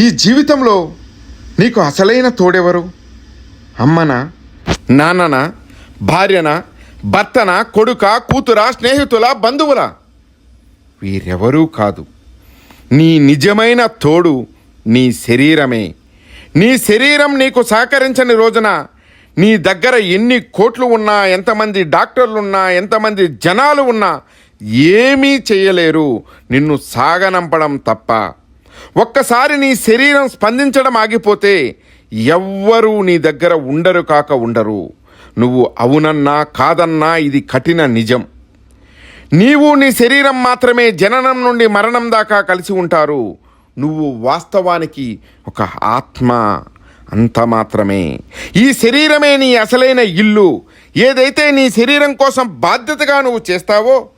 ఈ జీవితంలో నీకు అసలైన తోడెవరు? అమ్మనా? నాన్ననా? భార్యనా? భర్తనా? కొడుక? కూతురా? స్నేహితుల? బంధువుల? వీరెవరూ కాదు. నీ నిజమైన తోడు నీ శరీరమే. నీ శరీరం నీకు సహకరించని రోజున నీ దగ్గర ఎన్ని కోట్లు ఉన్నా ఎంతమంది డాక్టర్లున్నా ఎంతమంది జనాలు ఉన్నా ఏమీ చేయలేరు. నిన్ను సాగనంపడం తప్ప. ఒక్కసారి నీ శరీరం స్పందించడం ఆగిపోతే ఎవ్వరూ నీ దగ్గర ఉండరు కాక ఉండరు. నువ్వు అవునన్నా కాదన్నా ఇది కఠిన నిజం. నీవు నీ శరీరం మాత్రమే జననం నుండి మరణం దాకా కలిసి ఉంటారు. నువ్వు వాస్తవానికి ఒక ఆత్మ అంత మాత్రమే. ఈ శరీరమే నీ అసలైన ఇల్లు. ఏదైతే నీ శరీరం కోసం బాధ్యతగా నువ్వు చేస్తావో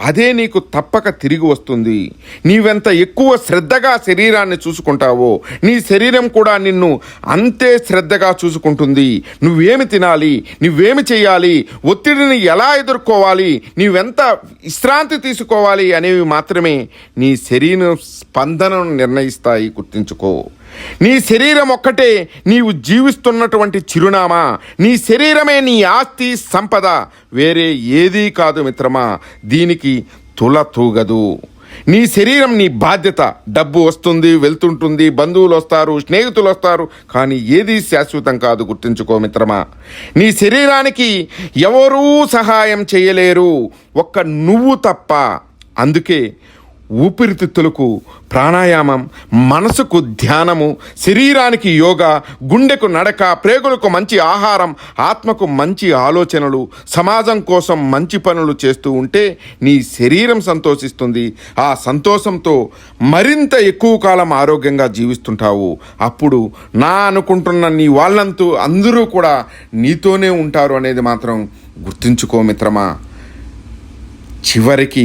అదే నీకు తప్పక తిరిగి వస్తుంది. నీవెంత ఎక్కువ శ్రద్ధగా శరీరాన్ని చూసుకుంటావో నీ శరీరం కూడా నిన్ను అంతే శ్రద్ధగా చూసుకుంటుంది. నువ్వేమి తినాలి? నువ్వేమి చేయాలి ఒత్తిడిని ఎలా ఎదుర్కోవాలి? నీవెంత విశ్రాంతి తీసుకోవాలి అనేవి మాత్రమే నీ శరీరం స్పందనను నిర్ణయిస్తాయి గుర్తుంచుకో. నీ శరీరం ఒక్కటే నీవు జీవిస్తున్నటువంటి చిరునామా. నీ శరీరమే నీ ఆస్తి సంపద. వేరే ఏదీ కాదు మిత్రమా దీనికి తుల తూగదు. నీ శరీరం నీ బాధ్యత. డబ్బు వస్తుంది వెళ్తుంటుంది బంధువులు వస్తారు స్నేహితులు వస్తారు కానీ ఏదీ శాశ్వతం కాదు గుర్తుంచుకో మిత్రమా. నీ శరీరానికి ఎవరూ సహాయం చేయలేరు. ఒక్క నువ్వు తప్ప. అందుకే ఊపిరితిత్తులకు ప్రాణాయామం మనసుకు ధ్యానము శరీరానికి యోగా గుండెకు నడక ప్రేగులకు మంచి ఆహారం ఆత్మకు మంచి ఆలోచనలు సమాజం కోసం మంచి పనులు చేస్తూ ఉంటే నీ శరీరం సంతోషిస్తుంది. ఆ సంతోషంతో మరింత ఎక్కువ కాలం ఆరోగ్యంగా జీవిస్తుంటావు. అప్పుడు నా అనుకుంటున్న నీ వాళ్ళంతూ అందరూ కూడా నీతోనే ఉంటారు అనేది మాత్రం గుర్తుంచుకో మిత్రమా. చివరికి